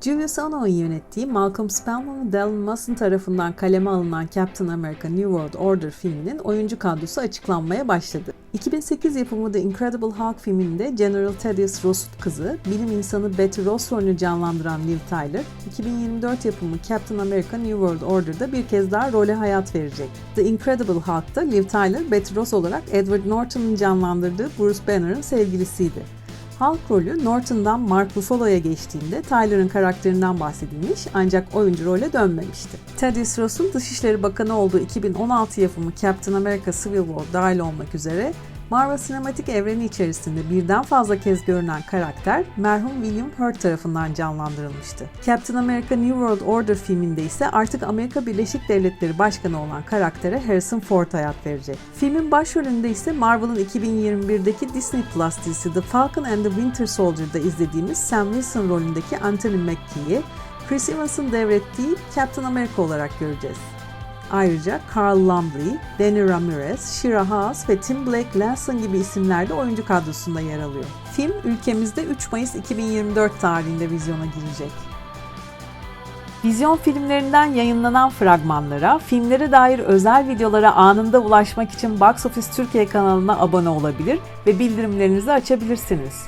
Julius Onoo'nun yönettiği Malcolm Spellman ve Dylan Musson tarafından kaleme alınan Captain America New World Order filminin oyuncu kadrosu açıklanmaya başladı. 2008 yapımı The Incredible Hulk filminde General Thaddeus Ross'un kızı, bilim insanı Betty Ross rolünü canlandıran Liv Tyler, 2024 yapımı Captain America New World Order'da bir kez daha role hayat verecek. The Incredible Hulk'ta Liv Tyler, Betty Ross olarak Edward Norton'un canlandırdığı Bruce Banner'ın sevgilisiydi. Hulk rolü Norton'dan Mark Ruffalo'ya geçtiğinde Tyler'ın karakterinden bahsedilmiş ancak oyuncu role dönmemişti. Thaddeus Ross'un Dışişleri Bakanı olduğu 2016 yapımı Captain America Civil War dahil olmak üzere Marvel sinematik evreni içerisinde birden fazla kez görünen karakter merhum William Hurt tarafından canlandırılmıştı. Captain America New World Order filminde ise artık Amerika Birleşik Devletleri Başkanı olan karaktere Harrison Ford hayat verecek. Filmin başrolünde ise Marvel'ın 2021'deki Disney Plus dizisi The Falcon and the Winter Soldier'da izlediğimiz Sam Wilson rolündeki Anthony Mackie'yi Chris Evans'ın devrettiği Captain America olarak göreceğiz. Ayrıca Carl Lumbly, Danny Ramirez, Shira Haas ve Tim Blake Lanson gibi isimler de oyuncu kadrosunda yer alıyor. Film ülkemizde 3 Mayıs 2024 tarihinde vizyona girecek. Vizyon filmlerinden yayınlanan fragmanlara, filmlere dair özel videolara anında ulaşmak için Box Office Türkiye kanalına abone olabilir ve bildirimlerinizi açabilirsiniz.